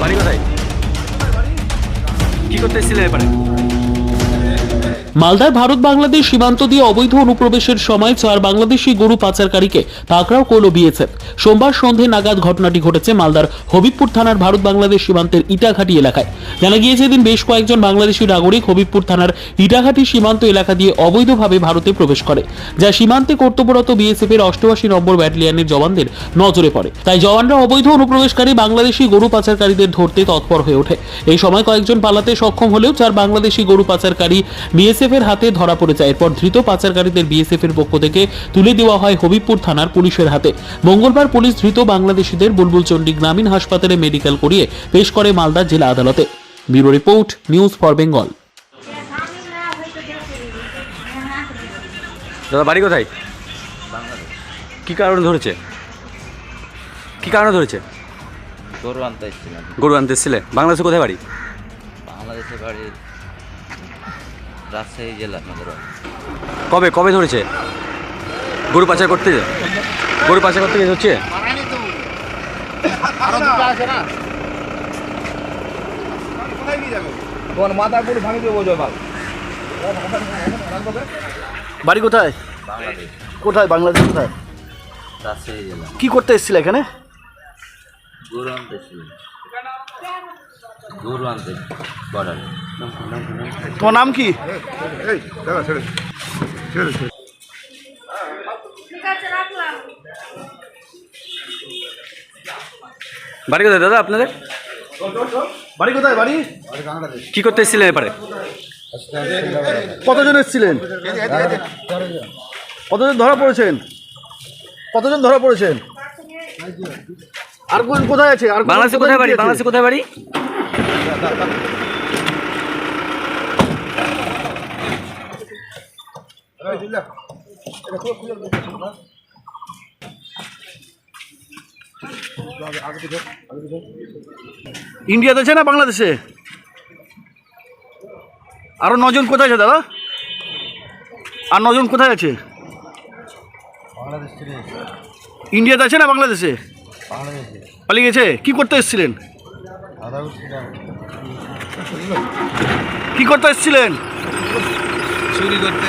বাড়ি কোথায়? কি করতে এসেছিলেন এবারে? মালদার ভারত বাংলাদেশ সীমান্ত দিয়ে অবৈধ অনুপ্রবেশের সময় চার বাংলাদেশি গরু পাচারকারীকে পাকড়াও করল বিএসএফ। সোমবার সন্ধে নাগাদ ঘটনাটি ঘটেছে মালদার হবিবপুর থানার ভারত বাংলাদেশ সীমান্তের ইটাঘাটি এলাকায়। জানা গিয়েছে এদিন বেশ কয়েকজন বাংলাদেশি নাগরিক হবিবপুর থানার ইটাঘাটি সীমান্ত এলাকা দিয়ে অবৈধভাবে ভারতে প্রবেশ করে, যা সীমান্তে কর্তব্যরত বিএসএফ এর অষ্টআশি নম্বর ব্যাটালিয়নের জওয়ানদের নজরে পড়ে। তাই জওয়ানরা অবৈধ অনুপ্রবেশকারী বাংলাদেশি গরু পাচারকারীদের ধরতে তৎপর হয়ে ওঠে। এই সময় কয়েকজন পালাতে সক্ষম হলেও চার বাংলাদেশি গরু পাচারকারী বিএসএফ এর হাতে ধরা পড়ে যায় এরপর ধৃত পাচারকারীদের বিএসএফ এর পক্ষ থেকে তুলে দেওয়া হয় হবিবপুর থানার পুলিশের হাতে। মঙ্গলবার পুলিশ ধৃত বাংলাদেশিদের বুলবুলচন্ডী গ্রামীণ হাসপাতালে মেডিকেল করিয়ে পেশ করে মালদা জেলা আদালতে। Bureau report news for Bengal. দাদা বাড়ি কোথায়? কি কারণে ধরেছে? কি কারণে ধরেছে? গরু আনতে এসেছিলাম। গরু আনতে এসেছিলে। বাংলাদেশে কোথায় বাড়ি? বাংলাদেশের বাড়ি রাজশাহী জেলা আমাদের কবে কবে ধরেছে? গরু পাচার করতে গরু পাচার করতে গিয়ে হচ্ছে বাড়ি কোথায়? কোথায়? বাংলাদেশ কোথায়? রাজশাহী কি করতে এসেছিল এখানে? গরু আনতে বর্ডারে। তোমার নাম কি? বাড়ি কোথায় দাদা আপনাদের? বাড়ি কোথায় বাড়ি? কি করতে এসেছিলেন এবারে? কতজন এসেছিলেন? কতজন ধরা পড়েছেন? কতজন ধরা পড়েছেন? আর কোন কোথায় আছে? আর বাংলাদেশে কোথায় বাড়ি? বাংলাদেশে কোথায় বাড়ি? ইন্ডিয়াতে আছে না বাংলাদেশে? আরও নজন কোথায় আছে দাদা? আর নজন কোথায় আছে? ইন্ডিয়াতে আছে না বাংলাদেশে। পালিয়ে গেছে? কি করতে এসেছিলেন? কি করতে এসেছিলেন? চুরি করতে।